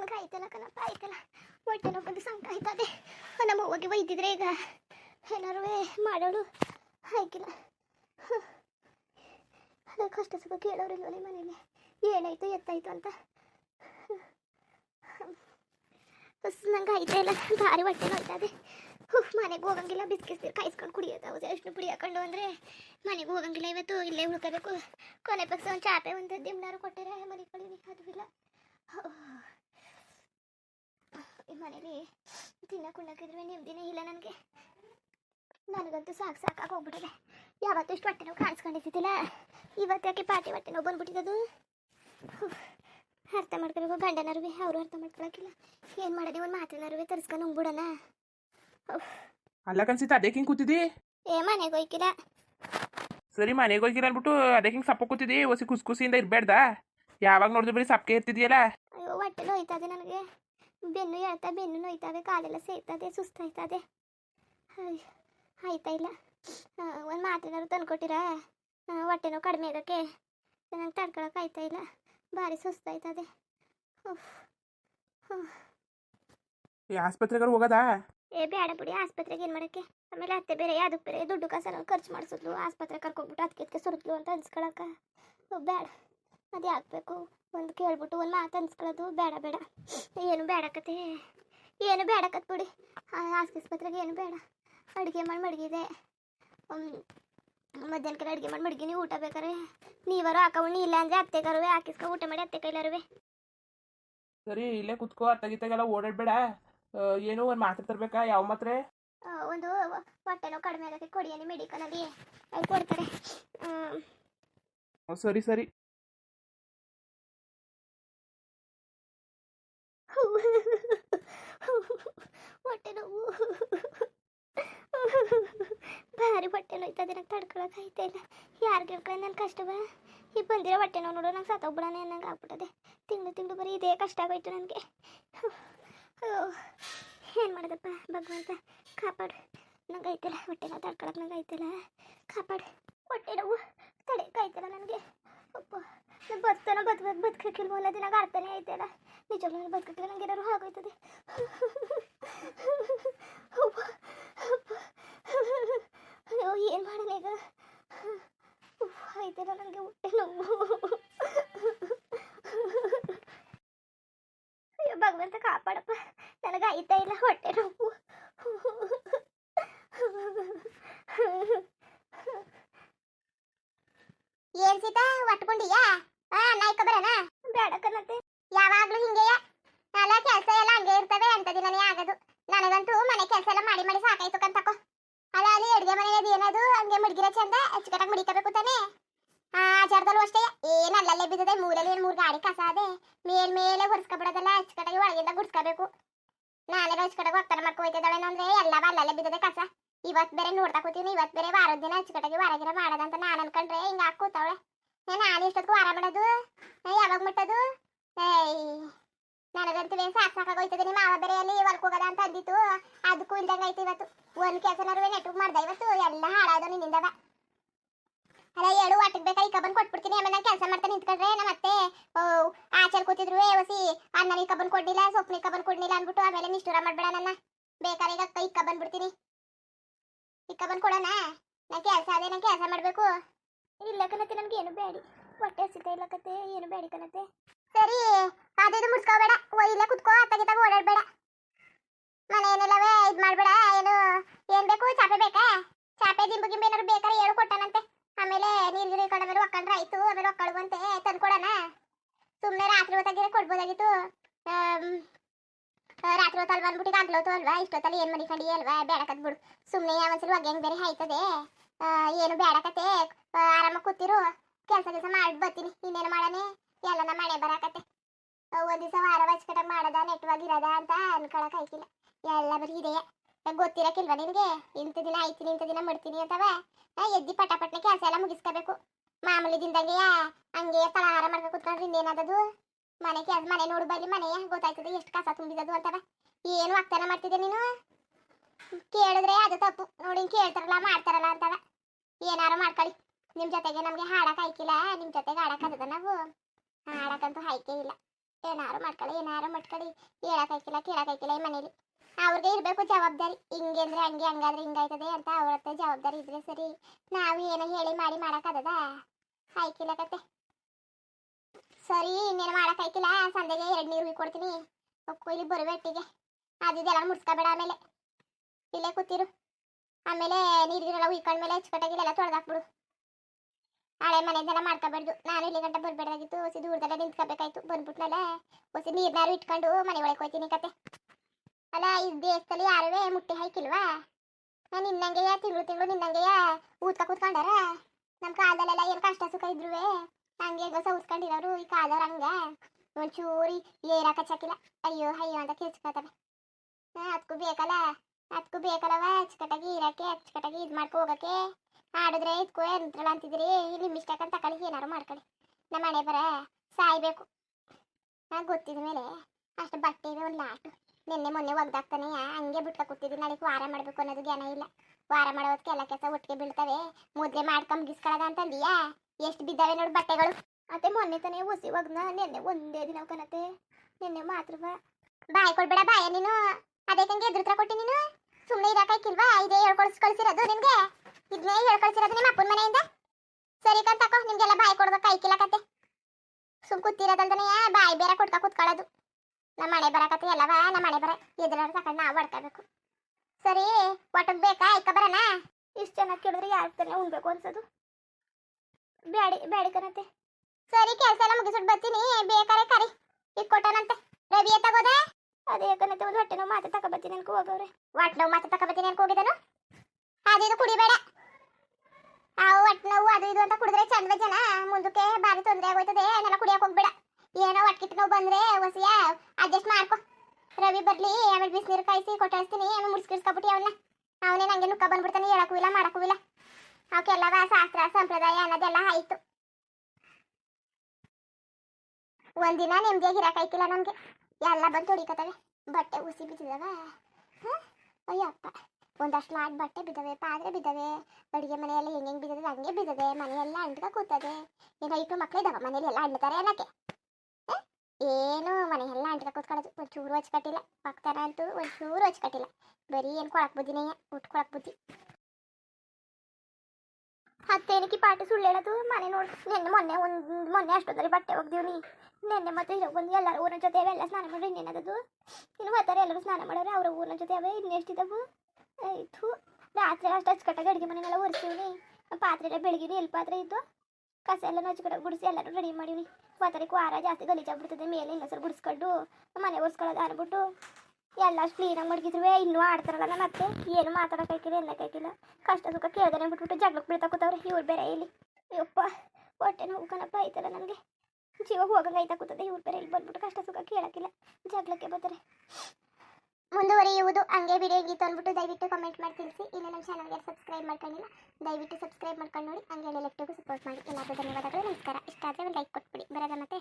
ನನ್ಗೆ ಆಯ್ತಲ್ಲ ಕಣಪ್ಪ, ಆಯ್ತಲ್ಲ. ಹೊಟ್ಟೆ ನೋವು ಬಂದು ಸಂಕ ಆಯ್ತದೆ. ನಮ್ಮ ಹೋಗಿ ಈಗ ಏನಾರು ಮಾಡೋಳು ಆಯ್ಕಿಲ್ಲ ಅದು ಕಷ್ಟ ಸುಖ ಕೇಳೋರಿಲ್ವಲ್ಲ ನಿಮ್ಮ ಮನೇಲಿ? ಏನಾಯ್ತು, ಎತ್ತಾಯ್ತು ಅಂತ? ನಂಗೆ ಆಯ್ತಾ ಇಲ್ಲ. ಭಾರಿ ಹೊಟ್ಟೆ ನೋಯ್ತದೆ. ಮನೆಗೆ ಹೋಗಂಗಿಲ್ಲ. ಬಿಸ್ಕಿಸ್ ಕಾಯಿಸ್ಕೊಂಡು ಕುಡಿಯೋದು. ಎಷ್ಟು ಪುಡಿ ಹಾಕೊಂಡು ಅಂದರೆ ಮನೆಗೆ ಹೋಗಂಗಿಲ್ಲ. ಇವತ್ತು ಇಲ್ಲೇ ಉಳ್ಕೋಬೇಕು. ಕೊನೆ ಪಕ್ಷ ಒಂದು ಚಾಪೆ ಒಂದು ದಿಮ್ನಾರು ಕೊಟ್ಟರೆ ಮನೆ ಕಳೀನಿ. ಅದು ಇಲ್ಲ ಈ ಮನೇಲಿ ತಿನ್ನಕ್ಕೆ ಉಣ್ಣಕ್ಕಿದ್ರೆ ನೆಮ್ಮದಿನೇ ಇಲ್ಲ ನನಗೆ. ನನಗಂತೂ ಸಾಕು ಸಾಕಾಗಿ ಹೋಗ್ಬಿಟ್ಟಿದೆ. ಯಾವತ್ತೂ ಇಷ್ಟು ಹೊಟ್ಟೆ ನೋವು ಕಾಣಿಸ್ಕೊಂಡಿದ್ದಿಲ್ಲ ಇವತ್ತು ಯಾಕೆ ಪಾಟಿ ಹೊಟ್ಟೆ ನೋವು ಬಂದ್ಬಿಟ್ಟಿದ್ದು? ಅರ್ಥ ಮಾಡ್ಕೋಬೇಕು. ಗಂಡನರು ಅವರು ಅರ್ಥ ಮಾಡ್ಕೊಳಕಿಲ್ಲ ಏನು ಮಾಡೋದು ಒಂದು ಮಾತಿನರು ತರಿಸ್ಕೊಂಡು ಉಂಗ್ಬಿಡೋಣ. ಅಲ್ಲ ಕನ್ಸಿತ ಅದಕ್ಕೆ ಹಿಂಗೆ ಕೂತಿದ್ದಿ ಏ ಮನೆಗೆ ಹೋಯ್ಕಿಲ್ಲ. ಸರಿ ಮನೆಗೆ ಹೋಗಿರ ಅಂದ್ಬಿಟ್ಟು ಅದಕ್ಕೆ ಹಿಂಗೆ ಸಪ್ಪ ಕೂತಿದ್ದಿ ಒಸಿ ಕುಸ್ ಕುಸಿಯಿಂದ ಇರಬೇಡ್ದ ಯಾವಾಗ ನೋಡಿದ್ರು ಬರೀ ಸಪ್ಪಗೆ ಇರ್ತಿದ್ಯಲ್ಲ? ಅಯ್ಯೋ ಹೊಟ್ಟೆ ನೋಯ್ತದೆ ನನಗೆ. ಬೆನ್ನು ಹೇಳ್ತಾ ಬೆನ್ನು ನೋಯ್ತದೆ ಕಾಲೆಲ್ಲ ಸೇರ್ತದೆ ಸುಸ್ತಾಯ್ತದೆ. ಆಯ್ತಾ ಇಲ್ಲ? ಒಂದು ಮಾತಿನಾರು ತಂದ್ಕೊಟ್ಟಿರ? ಹೊಟ್ಟೆ ನೋವು ಕಡಿಮೆ ಆಗೋಕ್ಕೆ? ನಂಗೆ ತಡ್ಕೊಳಕ್ಕೆ ಆಯ್ತಾ ಇಲ್ಲ. ಭಾರಿ ಸುಸ್ತಾಯ್ತದೆ. ಈ ಆಸ್ಪತ್ರೆಗಾರು ಹೋಗೋದಾ? ಏ ಬೇಡ ಬಿಡಿ ಆಸ್ಪತ್ರೆಗೆ ಏನು ಮಾಡೋಕ್ಕೆ? ಆಮೇಲೆ ಅತ್ತೆ ಬೇರೆ ಯಾವುದಕ್ಕೆ ಬೇರೆ ದುಡ್ಡು ಕಾಸನ್ನು ಖರ್ಚು ಮಾಡಿಸಿದ್ಲು ಆಸ್ಪತ್ರೆ ಕರ್ಕೊಂಡ್ಬಿಟ್ಟು ಅದಕ್ಕೆ ಸುರಿದ್ಲು ಅಂತ ಅನ್ಸ್ಕೊಳಕ್ಕೆ. ಬೇಡ ಅದು ಹಾಕ್ಬೇಕು ಒಂದು ಕೇಳ್ಬಿಟ್ಟು ಒಂದು ಮಾತು ಅನ್ಸ್ಕೊಳ್ಳೋದು ಬೇಡ ಬೇಡ. ಏನು ಬೇಡಕತೆ ಏನು ಬೇಡಕತ್ ಬಿಡಿ. ಆಸ್ಪತ್ರೆಗೆ ಏನು ಬೇಡ. ಅಡುಗೆ ಮಾಡಿ ಮಡಗಿದೆ. ಮಧ್ಯಾಹ್ನಕ್ಕೆ ಅಡುಗೆ ಮಾಡಿ ಮಡಗಿನಿ ಊಟ ಬೇಕಾರೆ ನೀವರು ಹಾಕೊಂಡು ಇಲ್ಲ ಅಂದರೆ ಅತ್ತೆಗಾರುವೆ ಹಾಕಿಸ್ಕೊ ಊಟ ಮಾಡಿ ಅತ್ತೆ ಕೈಲಾರುವೆ. ಸರಿ ಇಲ್ಲೇ ಕುತ್ಕೋ ಅತ್ತಗಿತ್ತಾಗೆಲ್ಲ ಓಡಾಡ್ಬೇಡ. ಏನು ಒಂದು ಮಾತ್ರೆ ತರ್ಬೇಕಾ? ಯಾವ ಮಾತ್ರೆ? ಒಂದು ಹೊಟ್ಟೆ ನೋವು ಕಡಿಮೆ ಆಗೋಕ್ಕೆ ಕೊಡಿಯನಿ ಮೆಡಿಕಲಲ್ಲಿ. ಅಲ್ಲಿ ಕೊಡ್ತಾರೆ. ಸರಿ ಸರಿ. ಹೊಟ್ಟೆ ನೋವು ಭಾರಿ ಹೊಟ್ಟೆ ನೋಯ್ತದೆ ನಂಗೆ ತಡ್ಕೊಳಕ್ ಇಲ್ಲ. ಯಾರು ನನ್ ನನ್ನ ಬಾ. ಈಗ ಬಂದಿರೋ ಹೊಟ್ಟೆ ನೋವು ನೋಡು, ನಂಗೆ ಸತ್ತೋಗ್ಬಿಡೋಣ ಅನ್ನಂಗೆ ಆಗ್ಬಿಟ್ಟದೆ. ತಿಂಗಳು ತಿಂಗಳು ಬರೀ ಇದೇ ಕಷ್ಟ ಆಗೋಯ್ತು ನನಗೆ. ಏನು ಮಾಡೋದಪ್ಪ ಭಗವಂತ? ಕಾಪಾಡು. ನಂಗೆ ಐತಿಲ್ಲ ಹೊಟ್ಟೆ ನೋವು ತಡ್ಕೊಳಕ್ ನಂಗೆ ಐತಲ್ಲ ಕಾಪಾಡು. ಹೊಟ್ಟೆ ನೋವು ತಡೆಯಕ್ಕಾಯ್ತಲ್ಲ ನನಗೆ. ಅಪ್ಪ. ನಾನು ಬದುಕನೋ ಬದುಕಬೇಕು ಬದುಕಕ್ಕಿಲ್ವೋ ಅನ್ನೋದು ನಂಗೆ ಅರ್ಥನೇ ಐತೆಲ್ಲ ನಿಜವಾಗ್ಲೂ ನಾನು ಬದುಕಕ್ಕೆ ನಂಗೆ ಏನಾದ್ರು ಆಗೋಯ್ತದೆ. ಅಯ್ಯೋ ಏನು ಮಾಡೋಣ ಈಗ ಐತೆಲ್ಲ ನನಗೆ ಹೊಟ್ಟೆ ನೋವು ಅಯ್ಯೋ ಭಗವಂತ ಕಾಪಾಡಪ್ಪ ನನಗೆ ಐತಾ ಇಲ್ಲ ಹೊಟ್ಟೆ ನೋವು ಏನ್ ಸೀತಾ ಒಟ್ಕೊಂಡಿಯಾ ಆ ಯಾವಾಗ್ಲೂ ಕೆಲಸ ಎಲ್ಲ ಹಂಗೆ ಅಂತ ದಿನನೇ ಆಗದು. ನನಗಂತೂ ಮನೆ ಕೆಲಸ ಎಲ್ಲ ಮಾಡಿ ಮಾಡಿ ಸಾಕಾಯ್ತು ಕಂತಕೋ ಅಲ್ಲ, ಅಲ್ಲಿ ಅಡುಗೆ ಮನೆ ಅದು ಏನದು? ಹಂಗೆ ಮುಡ್ಗಿರ ಚಂದ ಆ ಅಷ್ಟೇ. ಏನ್ ಮೂರು ಗಾಡಿ ಕಸ ಮೇಲ್ ಮೇಲೆ ಒಳಗಿಂದ ಅಂದ್ರೆ ಎಲ್ಲ ಅಲ್ಲಲ್ಲೇ ಬಿದ್ದದೆ ಕಸ. ಇವತ್ ಬೇರೆ ನೋಡ್ತಾ ಕೂತೀನಿ, ಇವತ್ ಬೇರೆ ವಾರದ ದಿನ ಅಚ್ಚುಕಟ್ಟಾಗಿ ಹೊರಗಿರ ಮಾಡೋದಂತ ನಾನು ಅನ್ಕೊಂಡ್ರೆ ಹಿಂಗ ಕೂತವಳೆ. ನಾನು ಇಷ್ಟಕ್ಕೂ ಆರಾಮ ಮಾಡೋದು ಯಾವಾಗ ಮುಟ್ಟೋದು? ನನಗಂತೂ ಏನು ಸಾಕ್ ಸಾಕಾಗೋಯ್ತದೆ ನಿಮ್ಮ ಮಾವ ಬೇರೆ ಅಲ್ಲಿ ಅಂತ ಅಂದಿತ್ತು. ಅದಕ್ಕೂ ಇಲ್ಲದಂಗ ಐತೆ ಇವತ್ತು. ಒಂದು ಕೆಲಸನಾರು ನೆಟ್ವರ್ಕ್ ಮಾಡ್ದ ಇವತ್ತು. ಎಲ್ಲ ಹಾಳಾದ ನಿನ್ನಿಂದವ. ಅಲ್ಲ, ಹೇಳು, ಒಟ್ಟಿಗೆ ಬೇಕಾ? ಈ ಕಬ್ಬನ್ ಕೊಟ್ಬಿಡ್ತೀನಿ. ಆಮೇಲೆ ನಾನು ಕೆಲಸ ಮಾಡ್ತಾ ನಿಂತ್ಕೊಂಡ್ರೆ ನಮ್ಮ ಅತ್ತೆ ಆಚಲ್ ಕೂತಿದ್ರು ಏ ಅಣ್ಣನಿಗೆ ಕಬ್ಬನ್ ಕೊಡ್ಲಿಲ್ಲ ಸೊಪ್ಪಿನ ಕಬ್ಬನ್ ಕೊಡ್ಲಿಲ್ಲ ಅಂದ್ಬಿಟ್ಟು ಆಮೇಲೆ ನಿಷ್ಠೂರ ಮಾಡ್ಬೇಡ ನನ್ನ. ಬೇಕಾದ್ರೆ ಈಗ ಕೈ ಕಬ್ಬನ್ ಬಿಡ್ತೀನಿ. ಈ ಕಬ್ಬನ್ ಕೊಡೋಣ? ನಾ ಕೆಲಸ ಅದೇ, ನಾ ಕೆಲಸ ಮಾಡ್ಬೇಕು. ಇಲ್ಲ ಕಣತೆ ನನ್ಗೆ ಏನು ಬೇಡಿ. ಹೊಟ್ಟೆ ಹಸಿತಾ ಇಲ್ಲ ಕತೆ ಏನು ಬೇಡಿ ಕಣತೆ ಸರಿ ಅದು ಮುಸ್ಕೋಬೇಡ. ಮುಡ್ಸ್ಕೋಬೇಡ ಇಲ್ಲೇ ಕುತ್ಕೋ ಅತ್ತಗಿತ್ತಾಗ ಓಡಾಡ್ಬೇಡ. ಮನೆ ಏನಿಲ್ಲವೇ ಇದ್ ಮಾಡಬೇಡ, ಏನು, ಏನ್ ಬೇಕು? ಚಾಪೆ ಬೇಕಾ? ಚಾಪೆ ದಿಂಬು ಗಿಂಬು ಏನಾದ್ರು ಬೇಕಾರೆ ಹೇಳು ಕೊಟ್ಟನಂತೆ. ಆಮೇಲೆ ನೀರು ಗಿರಿ ಕಡೆ ಮೇಲೆ ಒಕ್ಕಂಡ್ರೆ ಆಯ್ತು, ಆಮೇಲೆ ಒಕ್ಕಳುವಂತೆ ತಂದ್ಕೊಡೋಣ ಸುಮ್ಮನೆ ರಾತ್ರಿ ಹೊತ್ತಾಗಿರೆ ಕೊಡ್ಬೋದಾಗಿತ್ತು. ರಾತ್ರಿ ಹೊತ್ತಲ್ಲಿ ಈಗ ಆಗ್ಲೋತು ಅಲ್ವಾ? ಇಷ್ಟೊತ್ತಲ್ಲಿ ಏನ್ ಮಡಿಕೊಂಡಿ ಅಲ್ವಾ? ಬೇಡಕತ್ ಬಿಡು ಸುಮ್ಮನೆ ಒಂದ್ಸಲ ಹೆಂಗೆ ಬೇರೆ ಆಯ್ತದೆ ಆ, ಬೇಡ ಕತೆ. ಆರಾಮ ಕೂತಿರು. ಕೆಲಸ ಕೆಲಸ ಮಾಡಿ ಬರ್ತೀನಿ. ಇನ್ನೇನು ಮಾಡನೆ ಎಲ್ಲನ ಮಳೆ ಬರಾಕತ್ತೆ ಒಂದ್ ದಿವಸ ವಾರ ವಚ್ಕಟ ಮಾಡದ ನೆಟ್ವಾಗಿ ಇರದ ಅಂತ ಅನ್ಕೊಳಕ್ ಆಯ್ತಿಲ್ಲ. ಎಲ್ಲ ಬರೀ ಇದೆಯೇ ನಿನ್ಗೆ? ಇಂಥ ದಿನ ಆಯ್ತೀನಿ ಇಂಥ ದಿನ ಮಾಡ್ತೀನಿ ಅಂತವ. ಎದ್ದಿ ಪಟಾಪಟ್ನೆ ಕೆಲಸ ಎಲ್ಲ ಮುಗಿಸ್ಕೋಬೇಕು. ಮಾಮೂಲಿ ದಿನದಂಗೆ ಹಂಗೆ ತಳಹಾರ ಮಾಡ್ಕೊ ಕುತ್ಕೊಂಡ್ರೆ ಇನ್ನೇನದದು? ಮನೆ ಕೆಲಸ ಮನೆ ನೋಡು ಬರ್ಲಿ ಮನೆಯ ಗೊತ್ತಾಯ್ತದೆ ಎಷ್ಟು ಕಸ ತುಂಬಿದದು ಅಂತವ. ಏನು ಆಗ್ತಾನ ಮಾಡ್ತಿದ್ದೆ ನೀನು? ಕೇಳಿದ್ರೆ ಅದು ತಪ್ಪು. ನೋಡಿ ಕೇಳ್ತಾರಲ್ಲ, ಮಾಡ್ತಾರಲ್ಲ ಅಂತವ. ಏನಾರು ಮಾಡ್ಕೊಳ್ಳಿ. ನಿಮ್ ಜೊತೆಗೆ ನಮ್ಗೆ ಹಾಡಕ್ ಆಯ್ಕಿಲ್ಲ ನಿಮ್ ಜೊತೆಗೆ ಹಾಡಕ್ ಅದ ನಾವು. ಹಾಡಕ್ಕಂತೂ ಆಯ್ಕೆ ಇಲ್ಲ. ಏನಾರು ಮಾಡ್ಕೊಳ್ಳಿ ಏನಾರು ಮಾಡ್ಕೊಳ್ಳಿ ಹೇಳಕ್ಕಾಯ್ಕಿಲ್ಲ ಕೇಳಕ್ಕಾಯ್ಕಿಲ್ಲ ಈ ಮನೇಲಿ. ಅವ್ರಿಗೆ ಇರಬೇಕು ಜವಾಬ್ದಾರಿ. ಹಿಂಗೆ ಅಂದ್ರೆ ಹಂಗೆ, ಹಂಗಾದ್ರೆ ಹಿಂಗಾಯ್ತದೆ ಅಂತ ಅವ್ರ ಹತ್ರ ಜವಾಬ್ದಾರಿ ಇದ್ರೆ ಸರಿ. ನಾವು ಏನೋ ಹೇಳಿ ಮಾಡಿ ಮಾಡಕ್ಕಾಗದ ಆಯ್ಕಿಲ್ಲ ಕತೆ. ಸರಿ, ಇನ್ನೇನು ಮಾಡಕ್ಕಾಯ್ಕಿಲ್ಲ ಸಂಜೆಗೆ ಎರಡು ನೀರು ಕೊಡ್ತೀನಿ ಕೊಯ್ಲಿ ಬರುವೆಟ್ಟಿಗೆ ಅದು ಇದೆಲ್ಲ ಮುಡ್ಸ್ಕೊಬೇಡ ಆಮೇಲೆ. ಇಲ್ಲೇ ಕೂತಿರು. ಆಮೇಲೆ ನೀರಿಗೆಲ್ಲ ಉಯ್ಕೊಂಡ್ಮೇಲೆ ಅಚ್ಚುಕಟ್ಟಾಗಿಲ್ಲ ತೊಳೆದಾಕ್ಬಿಡು. ನಾಳೆ ಮನೆಯಿಂದೆಲ್ಲ ಮಾಡ್ಕೋಬಾರ್ದು. ನಾನು ಇಲ್ಲಿ ಗಂಟ ಬರ್ಬೇಡಾಗಿತ್ತು ಹೊಸಿ ದೂರದಲ್ಲೇ ನಿಂತ್ಕೋಬೇಕಾಯ್ತು. ಬಂದ್ಬಿಟ್ನಲ್ಲ ಹೊಸಿ ನೀರ್ನಾರು ಇಟ್ಕೊಂಡು ಮನೆ ಒಳಗೆ ಹೋಯ್ತೀನಿ ಕತೆ. ಅಲ್ಲ, ಈ ದೇಶದಲ್ಲಿ ಯಾರುವೇ ಮುಟ್ಟಿ ಹಾಕಿಲ್ವಾ ನಾನು ನಿನ್ನಂಗೆಯ? ತಿಂಗಳು ತಿಂಗಳು ನಿನ್ನಂಗೆಯ? ಊದ್ಕ ಕೂತ್ಕೊಂಡಾರ? ನಮ್ಮ ಕಾಲದಲ್ಲೆಲ್ಲ ಏನು ಕಷ್ಟ ಸುಖ ಇದ್ರುವೆ? ಹಂಗೆ ಗೊಸ ಉಸ್ಕೊಂಡಿರೋರು ಈ ಕಾಲದವ್ರು ಹಂಗ? ಒಂಚೂರಿ ಏರಾಕ ಚಕ್ಕಿಲ್ಲ ಅಯ್ಯೋ ಅಯ್ಯೋ ಅಂತ ಕಿರ್ಚ್ಕೊತವೆ ಅದಕ್ಕೂ ಬೇಕಲ್ಲ? ಅದಕ್ಕೂ ಬೇಕಲ್ಲವ, ಅಚ್ಚುಕಟ್ಟಾಗಿ ಇರಕ್ಕೆ, ಅಚ್ಚುಕಟ್ಟಾಗಿ ಇದು ಮಾಡ್ಕೊ ಹೋಗಕ್ಕೆ. ಆಡಿದ್ರೆ ಇದ್ಕೋ ಎಂತ್ರಲ್ಲ ಅಂತಿದ್ರಿ. ಮಿಸ್ಟೇಕ್ ಅಂತ ತಕೊಳ್ಳಿ ಏನಾರು ಮಾಡ್ಕೊಳ್ಳಿ ನಮ್ಮ ಮನೆ ಬರ ಸಾಯ್ಬೇಕು. ನಾ ಗೊತ್ತಿದ ಮೇಲೆ ಅಷ್ಟು ಬಟ್ಟೆ ಇದೆ ಒಂದು ಲಾಟು. ನಿನ್ನೆ ಮೊನ್ನೆ ಒಗ್ದಾಗ್ತಾನೆ ಹಂಗೆ ಬಿಟ್ಕ ಕೂತಿದ್ದೀನಿ. ನಾಳೆಗೆ ವಾರ ಮಾಡಬೇಕು ಅನ್ನೋದು ಜ್ಞಾನ ಇಲ್ಲ. ವಾರ ಮಾಡೋದಕ್ಕೆ ಎಲ್ಲ ಕೆಲಸ ಒಟ್ಟಿಗೆ ಬೀಳ್ತವೆ. ಮುದ್ರೆ ಮಾಡ್ಕೊಂಡ್ ಮುಗಿಸ್ಕೊಳ್ಳೋದ ಅಂತಂದಿಯಾ? ಎಷ್ಟು ಬಿದ್ದಾವೆ ನೋಡಿ ಬಟ್ಟೆಗಳು. ಮತ್ತೆ ಮೊನ್ನೆ ತಾನೇ ಒಸಿ ಒಗ್ನ. ನಿನ್ನೆ ಒಂದೇ ದಿನ ಕನತೆ ನಿನ್ನೆ ಮಾತ್ರ ಬಾಯ್ ಕೊಡ್ಬೇಡ ಬಾಯ ನೀನು. ಅದೇ ತಂಗಿ ಎದುರು ಕೊಟ್ಟಿ ನೀನು. ಸುಮ್ಮನೆ ಇರಕಾಯ್ಕಿಲ್ವಾ ಇದೇ ಹೇಳ್ಕೊಳ್ಸ್ ಕಳ್ಸಿರೋದು ನಿಮ್ಗೆ? ಇದನ್ನೇ ಹೇಳ್ಕೊಳ್ಸಿರೋದು ನಿಮ್ಮ ಅಪ್ಪನ ಮನೆಯಿಂದ? ಸರಿ ಕಣ್ ತಕೋ, ನಿಮ್ಗೆಲ್ಲ ಬಾಯಿ ಕೊಡ್ಬೇಕು ಐಕಿಲ್ಲ ಕತೆ. ಸುಮ್ ಕೂತಿರೋದಲ್ದನೇ ಬಾಯಿ ಬೇರೆ ಕೊಟ್ಕ ಕೂತ್ಕೊಳ್ಳೋದು. ನಮ್ಮ ಮನೆ ಬರಕತೆ ಎಲ್ಲವ ನಮ್ಮ ಮನೆ ಬರ ಎದುರಾರು ತಕೊಂಡು ನಾವು ಹೊಡ್ಕೋಬೇಕು. ಸರಿ, ಒಟ್ಟಿಗೆ ಬೇಕಾ? ಐಕ ಬರಣ? ಇಷ್ಟು ಚೆನ್ನಾಗಿ ಕೇಳಿದ್ರೆ ಯಾರು ತಾನೇ ಉಣ್ಬೇಕು ಅನ್ಸೋದು. ಬ್ಯಾಡಿ ಬ್ಯಾಡಿ ಕಣತೆ ಸರಿ, ಕೆಲಸ ಎಲ್ಲ ಮುಗಿಸ್ಬಿಟ್ಟು ಬರ್ತೀನಿ. ಬೇಕಾರೆ ಕರಿ. ಇಟ್ಕೊಟ್ಟನಂತೆ ರವಿ ತಗೋದ? ಅದೇ ಯಾಕಂದ್ರೆ ಒಂದು ಹೊಟ್ಟೆ ನೋವು ಮಾತ್ರ ತಗೊಬರ್ತೀನಿ ಅನ್ಕೋ ಹೋಗವ್ರೆ. ಹೊಟ್ಟೆ ನೋವು ಮಾತ್ರ ಅನ್ಕೋ ಹೋಗಿದನು. ಕುಡಿಬೇಡ. ಆ ಹೊಟ್ಟೆ ನೋವು ಅದು ಇದು ಅಂತ ಕುಡಿದ್ರೆ ಚಂದ ಜನ ಮುಂದಕ್ಕೆ ಭಾರಿ ತೊಂದರೆ ಆಗೋಯ್ತದೆ ನೆಲ ಕುಡಿಯಕ್ಕೆ ಹೋಗ್ಬೇಡ. ಏನೋ ಹೊಟ್ಟೆ ನೋವು ಬಂದ್ರೆ ಹೊಸಿಯ ಅಡ್ಜಸ್ಟ್ ಮಾಡ್ಕೋ. ರವಿ ಬರ್ಲಿ, ಆಮೇಲೆ ಬಿಸಿನೀರು ಕಾಯಿಸಿ ಕೊಟ್ಟಿಸ್ತೀನಿ ಆಮೇಲೆ ಮುಡ್ಸ್ಕಿಡ್ಸ್ಕೊಬಿಟ್ಟು ಅವನ್ನ ಅವನೇ ನಂಗೆ ನುಕ್ಕ ಬಂದ್ಬಿಡ್ತಾನೆ, ಹೇಳಕ್ಕೂ ಇಲ್ಲ, ಮಾಡಕ್ಕೂ ಇಲ್ಲ. ಅವಕ್ಕೆಲ್ಲ ಶಾಸ್ತ್ರ, ಸಂಪ್ರದಾಯ ಅನ್ನೋದೆಲ್ಲ ಆಯ್ತು. ಒಂದಿನ ನೆಮ್ಮದಿಯಾಗಿ ಇರಕ್ಕಾಯ್ತಿಲ್ಲ ನಮ್ಗೆ. ಎಲ್ಲ ಬಂದು ಹೊಡಿಕತ್ತವೆ. ಬಟ್ಟೆ ಉಸಿ ಬಿದ್ದಿದಾವ. ಹ? ಅಯ್ಯಪ್ಪ. ಒಂದಷ್ಟು ಲಾಟ್ ಬಟ್ಟೆ ಬಿದ್ದಾವೆ, ಪಾತ್ರೆ ಬಿದ್ದಾವೆ. ಅಡುಗೆ ಮನೆಯಲ್ಲಿ ಹೆಂಗೆ ಬಿದ್ದದೆ ಹಂಗೆ ಬಿದ್ದದೆ. ಮನೆಯೆಲ್ಲ ಅಂಟ್ಕ ಕೂತದೆ. ಏನು ಐಟು ಮಕ್ಳಿದಾವ ಮನೇಲಿ ಎಲ್ಲ ಅಂಡ್ತಾರೆ ಅನ್ನಕ್ಕೆ? ಏನು ಮನೆಯೆಲ್ಲ ಅಂಟ್ಕ ಕೂತ್ಕೊಳ್ಳೋದು. ಒಂಚೂರು ಹಚ್ಕಟ್ಟಿಲ್ಲ ಪಕ್ಕ ಅಂತೂ ಒಂಚೂರು ಹಚ್ಕಟ್ಟಿಲ್ಲ ಬರೀ ಏನು ಕೊಳಕ್ ಬುದ್ಧಿನೇ ಉಟ್ಕೊಳಕ್ ಬುದ್ಧಿ. ಹತ್ತೇನಕ್ಕೆ ಪಾಟಿ ಸುಳ್ಳು ಮನೆ ನೋಡಿ, ನಿನ್ನೆ ಮೊನ್ನೆ ಒಂದು, ಮೊನ್ನೆ ಅಷ್ಟೊತ್ತಲ್ಲಿ ಬಟ್ಟೆ ಒಗ್ದೀವಿ ನೀ. ನಿನ್ನೆ ಮತ್ತೆ ಬಂದು ಎಲ್ಲರೂ ಊರಿನ ಜೊತೆ ಎಲ್ಲ ಸ್ನಾನ ಮಾಡಿ ಇನ್ನೇನದು ಇನ್ನು ಬರ್ತಾರೆ ಎಲ್ಲರೂ ಸ್ನಾನ ಮಾಡೋರು ಅವ್ರ ಊರಿನ ಜೊತೆ ಅವೇ ಇನ್ನೆಷ್ಟಿದ್ದವು ಆಯಿತು. ರಾತ್ರಿ ಅಷ್ಟು ಅಚ್ಚುಕಟ್ಟಾಗಿ ಅಡುಗೆ ಮನೆಯೆಲ್ಲ ಒರೆಸಿವ್ನಿ ಪಾತ್ರೆ ಎಲ್ಲ ಬೆಳಗಿನ ಎಲ್ಲಿ ಪಾತ್ರೆ ಇದ್ದು. ಕಸ ಎಲ್ಲ ಅಚ್ಚುಕಟ್ಟಾಗಿ ಗುಡಿಸಿ ಎಲ್ಲರೂ ರೆಡಿ ಮಾಡಿವಿ ಪಾತ್ರೆ ವಾರ ಜಾಸ್ತಿ ಗಲೀಜಾಗ್ಬಿಡ್ತದೆ ಮೇಲೆ ಇನ್ನೊಂದ್ಸಲ ಗುಡಿಸ್ಕೊಂಡು ಮನೆ ಒರೆಸ್ಕೊಳ್ಳೋದು ಅಂದ್ಬಿಟ್ಟು ಎಲ್ಲ ಕ್ಲೀನಾಗಿ ಮಡಗಿದ್ರು. ಇನ್ನೂ ಆಡ್ತಾರಲ್ಲ ಮತ್ತೆ? ಏನು ಎಲ್ಲ ಎಲ್ಲಕ್ಕಾಯ್ಕಿಲ್ಲ ಕಷ್ಟ ಸುಖ ಕೇಳ್ದಾನೆ ಬಿಟ್ಬಿಟ್ಟು ಜಗಳಕ್ಕೆ ಬಿಡ್ತಾ ಕೂತವ್ರೆ. ಇವ್ರು ಬೇರೆ ಇಲ್ಲಿ ಯಪ್ಪ ಹೊಟ್ಟೆ ನೋವು ಆಯ್ತಲ್ಲ ನನಗೆ. ಜೀವ ಹೋಗಂಗೆ ಆಯ್ತಾ ಕೂತದೆ ಇವ್ರು ಬೇರೆ ಇಲ್ಲಿ ಬಂದ್ಬಿಟ್ಟು ಕಷ್ಟ ಸುಖ ಕೇಳೋಕ್ಕಿಲ್ಲ. ಜಗಳಕ್ಕೆ ಬರ್ತಾರೆ. ಮುಂದುವರಿಯುವುದು ಹಂಗೆ ವಿಡಿಯೋ ಗೀತ ಅಂದ್ಬಿಟ್ಟು ದಯವಿಟ್ಟು ಕಮೆಂಟ್ ಮಾಡಿ, ತಿಳಿಸಿ. ಇನ್ನು ನಮ್ಮ ಚಾನಲ್ಗೆ ಸಬ್ಸ್ಕ್ರೈಬ್ ಮಾಡ್ಕೊಂಡಿಲ್ಲ, ದಯವಿಟ್ಟು ಸಬ್ಸ್ಕ್ರೈಬ್ ಮಾಡ್ಕೊಂಡು ನೋಡಿ. ಹಂಗೆ ಲೆಫ್ಟಿಗೂ ಸಪೋರ್ಟ್ ಮಾಡಿ. ಎಲ್ಲರಿಗೂ ಧನ್ಯವಾದಗಳು, ನಮಸ್ಕಾರ. ಇಷ್ಟ ಆದರೆ ಒಂದು ಲೈಕ್ ಕೊಟ್ಬಿಡಿ. ಬರೋದ ಮತ್ತೆ.